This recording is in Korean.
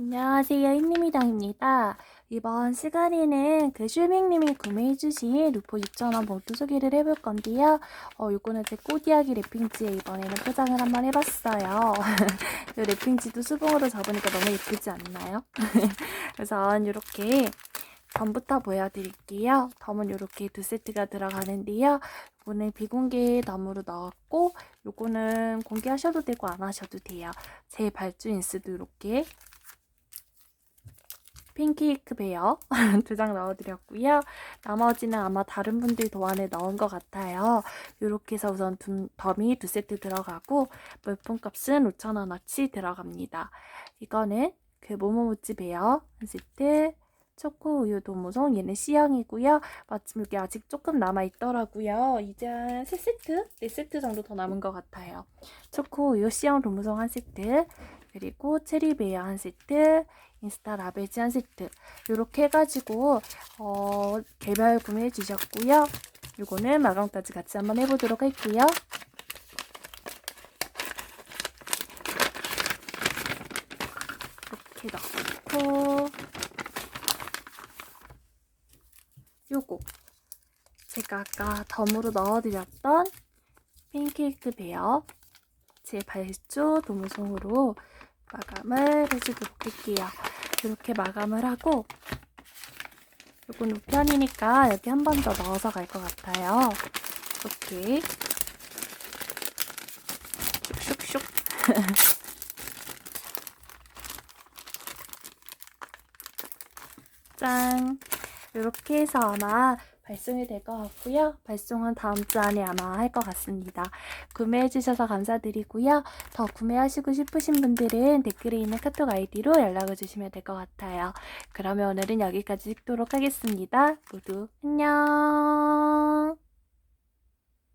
안녕하세요, 흰님이당입니다. 이번 시간에는 그 슈밍님이 구매해주신 루포 6,000원 봉투 소개를 해볼 건데요. 어, 요거는 제 꼬디아기 랩핑지에 이번에는 포장을 한번 해봤어요. 이 랩핑지도 수봉으로 접으니까 너무 예쁘지 않나요? 우선 이렇게 덤부터 보여드릴게요. 덤은 이렇게 두 세트가 들어가는데요. 이거는 비공개 덤으로 넣었고 요거는 공개하셔도 되고 안 하셔도 돼요. 제 발주 인스도 이렇게 팬케이크 베어 두 장 넣어드렸고요. 나머지는 아마 다른 분들 도안에 넣은 것 같아요. 이렇게 해서 우선 두, 덤이 두 세트 들어가고 물품값은 5,000원어치 들어갑니다. 이거는 그 모모모찌 베어 한 세트 초코 우유 도무송 얘는 C형이고요. 마침 여기 아직 조금 남아 있더라고요. 이제 한 3세트? 4세트 정도 더 남은 것 같아요. 초코 우유 C형 도무송 한 세트 그리고 체리 베어 한 세트 인스타 라베지 한 세트 이렇게 해가지고 어, 개별 구매해 주셨고요. 요거는 마감까지 같이 한번 해보도록 할게요. 이렇게 넣고 요거 제가 아까 덤으로 넣어드렸던 팬케이크 베어 제 발주 도무송으로 마감을 해주도록 할게요. 이렇게 마감을 하고 요건 우편이니까 여기 한 번 더 넣어서 갈 것 같아요. 이렇게 슉슉슉 짠 이렇게 해서 아마 발송이 될 것 같고요. 발송은 다음 주 안에 아마 할 것 같습니다. 구매해주셔서 감사드리고요. 더 구매하시고 싶으신 분들은 댓글에 있는 카톡 아이디로 연락을 주시면 될 것 같아요. 그러면 오늘은 여기까지 찍도록 하겠습니다. 모두 안녕!